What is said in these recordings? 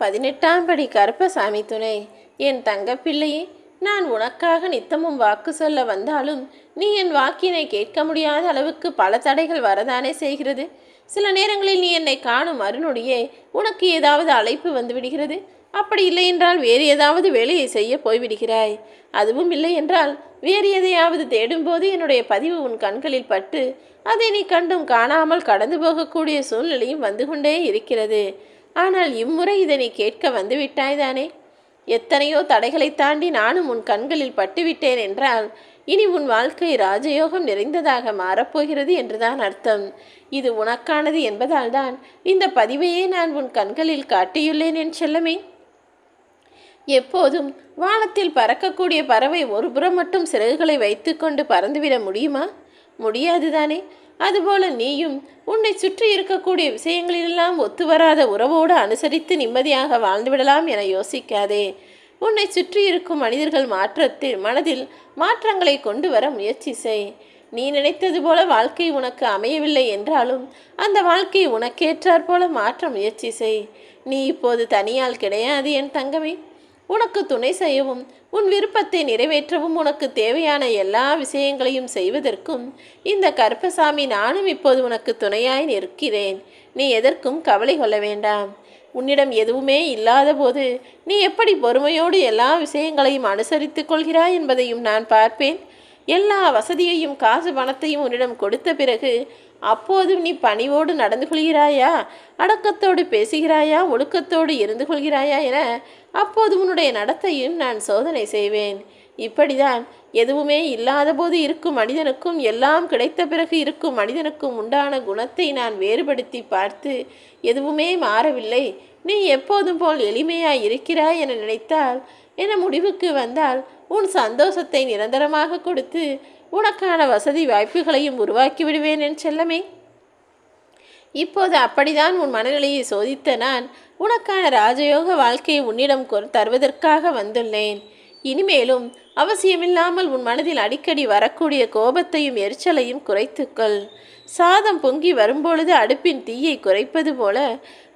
பதினெட்டாம் படி கருப்பசாமி துணை. என் தங்கப்பிள்ளையே நான் உனக்காக நித்தமும் வாக்கு சொல்ல வந்தாலும் நீ என் வாக்கினை கேட்க முடியாத அளவுக்கு பல தடைகள் வரதானே செய்கிறது? சில நேரங்களில் நீ என்னை காணும் அருணுடையே உனக்கு ஏதாவது அழைப்பு வந்து விடுகிறது? அப்படி இல்லை என்றால் வேறு ஏதாவது வேலையை செய்ய போய்விடுகிறாய் அதுவும் இல்லை என்றால் வேறு எதையாவது தேடும்போது என்னுடைய பதிவு உன் கண்களில் பட்டு அதை நீ கண்டும் காணாமல் கடந்து போகக்கூடிய சூழ்நிலையும் வந்து கொண்டே இருக்கிறது. ஆனால் இம்முறை இதனை கேட்க வந்து விட்டாய்தானே? எத்தனையோ தடைகளை தாண்டி நானும் உன் கண்களில் பட்டுவிட்டேன் என்றால் இனி உன் வாழ்க்கை ராஜயோகம் நிறைந்ததாக மாறப்போகிறது என்றுதான் அர்த்தம். இது உனக்கானது என்பதால் தான் இந்த பதிவையே நான் உன் கண்களில் காட்டியுள்ளேன் என் செல்லமே. எப்போதும் வானத்தில் பறக்கக்கூடிய பறவை ஒரு புறம் மட்டும் சிறகுகளை வைத்துக்கொண்டு பறந்துவிட முடியுமா? முடியாதுதானே. அதுபோல நீயும் உன்னை சுற்றி இருக்கக்கூடிய விஷயங்களிலெல்லாம் ஒத்துவராத உறவோடு அனுசரித்து நிம்மதியாக வாழ்ந்துவிடலாம் என யோசிக்காதே. உன்னை சுற்றி இருக்கும் மனிதர்கள் மாற்றத்தில் மனதில் மாற்றங்களை கொண்டு வர முயற்சி செய். நீ நினைத்தது போல வாழ்க்கை உனக்கு அமையவில்லை என்றாலும் அந்த வாழ்க்கையை உனக்கேற்றாற் போல மாற்ற முயற்சி செய். நீ இப்போது தனியால் கிடையாது என் தங்கமே. உனக்கு துணை செய்யவும் உன் விருப்பத்தை நிறைவேற்றவும் உனக்கு தேவையான எல்லா விஷயங்களையும் செய்வதற்கும் இந்த கருப்பசாமி நானும் இப்போது உனக்கு துணையாய் நிற்கிறேன். நீ எதற்கும் கவலை கொள்ள வேண்டாம். உன்னிடம் எதுவுமே இல்லாத போது நீ எப்படி பொறுமையோடு எல்லா விஷயங்களையும் அனுசரித்து கொள்கிறாய் என்பதையும் நான் பார்ப்பேன். எல்லா வசதியையும் காசு பணத்தையும் உன்னிடம் கொடுத்த பிறகு அப்போதும் நீ பணிவோடு நடந்து கொள்கிறாயா? அடக்கத்தோடு பேசுகிறாயா? ஒழுக்கத்தோடு இருந்து கொள்கிறாயா? என அப்போது உன்னுடைய நடத்தையும் நான் சோதனை செய்வேன். இப்படிதான் எதுவுமே இல்லாதபோது இருக்கும் மனிதனுக்கும் எல்லாம் கிடைத்த பிறகு இருக்கும் மனிதனுக்கும் உண்டான குணத்தை நான் வேறுபடுத்தி பார்த்து எதுவுமே மாறவில்லை. நீ எப்போதும் போல் எளிமையாய் இருக்கிறாய் என நினைத்தால் என முடிவுக்கு வந்தால் உன் சந்தோஷத்தை நிரந்தரமாக கொடுத்து உனக்கான வசதி வாய்ப்புகளையும் உருவாக்கி விடுவேன் என் செல்லமே. இப்போது அப்படிதான் உன் மனநிலையை சோதித்த நான் உனக்கான ராஜயோக வாழ்க்கையை உன்னிடம் தருவதற்காக வந்துள்ளேன். இனிமேலும் அவசியமில்லாமல் உன் மனதில் அடிக்கடி வரக்கூடிய கோபத்தையும் எரிச்சலையும் குறைத்துக்கொள். சாதம் பொங்கி வரும்பொழுது அடுப்பின் தீயை குறைப்பது போல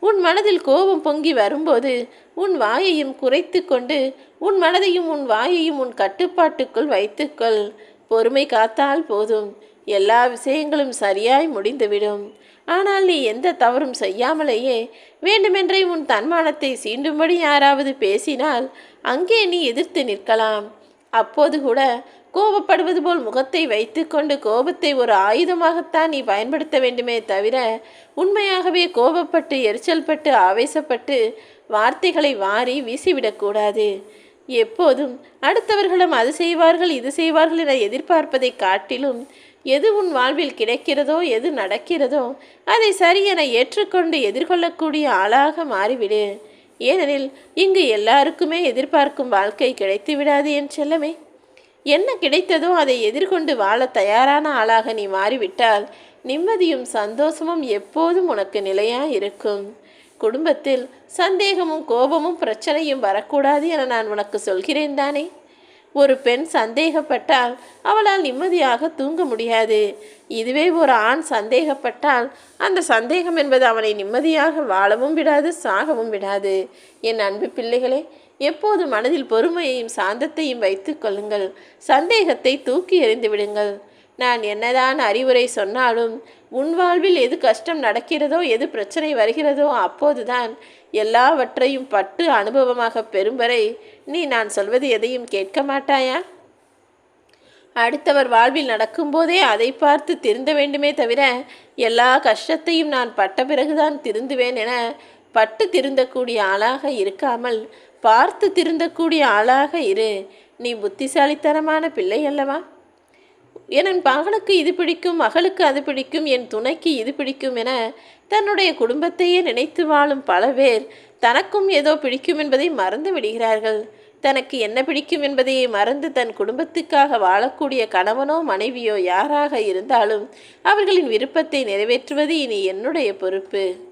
உன் மனதில் கோபம் பொங்கி வரும்போது உன் வாயையும் குறைத்து கொண்டு உன் மனதையும் உன் வாயையும் உன் கட்டுப்பாட்டுக்குள் வைத்துக்கொள். பொறுமை காத்தால் போதும். எல்லா விஷயங்களும் சரியாய் முடிந்துவிடும். ஆனால் நீ எந்த தவறும் செய்யாமலேயே வேண்டுமென்றே உன் தன்மானத்தை சீண்டும்படி யாராவது பேசினால் அங்கே நீ எதிர்த்து நிற்கலாம். அப்போது கூட கோபப்படுவது போல் முகத்தை வைத்துக்கொண்டு கோபத்தை ஒரு ஆயுதமாகத்தான் நீ பயன்படுத்த வேண்டுமே தவிர உண்மையாகவே கோபப்பட்டு எரிச்சல்பட்டு ஆவேசப்பட்டு வார்த்தைகளை வாரி வீசிவிடக்கூடாது. எப்போதும் அடுத்தவர்களும் அது செய்வார்கள் இது செய்வார்கள் என எதிர்பார்ப்பதை காட்டிலும் எது உன் வாழ்வில் கிடைக்கிறதோ எது நடக்கிறதோ அதை சரி என ஏற்றுக்கொண்டு எதிர்கொள்ளக்கூடிய ஆளாக மாறிவிடு. ஏனெனில் இங்கு எல்லாருக்குமே எதிர்பார்க்கும் வாழ்க்கை கிடைத்து விடாது என் செல்லமே. என்ன கிடைத்ததோ அதை எதிர்கொண்டு வாழ தயாரான ஆளாக நீ மாறிவிட்டால் நிம்மதியும் சந்தோஷமும் எப்போதும் உனக்கு நிலையாக இருக்கும் குடும்பத்தில் சந்தேகமும் கோபமும் பிரச்சனையும் வரக்கூடாது என நான் உனக்கு சொல்கிறேன் தானே? ஒரு பெண் சந்தேகப்பட்டால் அவளால் நிம்மதியாக தூங்க முடியாது. இதுவே ஒரு ஆண் சந்தேகப்பட்டால் அந்த சந்தேகம் என்பது அவனை நிம்மதியாக வாழவும் விடாது சாகவும் விடாது. என் அன்பு பிள்ளைகளே எப்போது மனதில் பொறுமையையும் சாந்தத்தையும் வைத்துக் கொள்ளுங்கள். சந்தேகத்தை தூக்கி எறிந்து விடுங்கள். நான் என்னதான் அறிவுரை சொன்னாலும் உன் வாழ்வில் எது கஷ்டம் நடக்கிறதோ எது பிரச்சனை வருகிறதோ அப்போதுதான் எல்லாவற்றையும் பட்டு அனுபவமாக பெறும் வரை நீ நான் சொல்வது எதையும் கேட்க மாட்டாயா? அடுத்தவர் வாழ்வில் நடக்கும்போதே அதை பார்த்து திருந்த வேண்டுமே தவிர எல்லா கஷ்டத்தையும் நான் பட்ட பிறகுதான் திருந்துவேன் என பட்டு திருந்தக்கூடிய ஆளாக இருக்காமல் பார்த்து திருந்தக்கூடிய ஆளாக இரு. நீ புத்திசாலித்தனமான பிள்ளை அல்லவா? என் மகனுக்கு இது பிடிக்கும் மகளுக்கு அது பிடிக்கும் என் துணைக்கு இது பிடிக்கும் என தன்னுடைய குடும்பத்தையே நினைத்து வாழும் பல பேர் தனக்கும் ஏதோ பிடிக்கும் என்பதை மறந்து விடுகிறார்கள். தனக்கு என்ன பிடிக்கும் என்பதையே மறந்து தன் குடும்பத்துக்காக வாழக்கூடிய கணவனோ மனைவியோ யாராக இருந்தாலும் அவர்களின் விருப்பத்தை நிறைவேற்றுவது இனி என்னுடைய பொறுப்பு.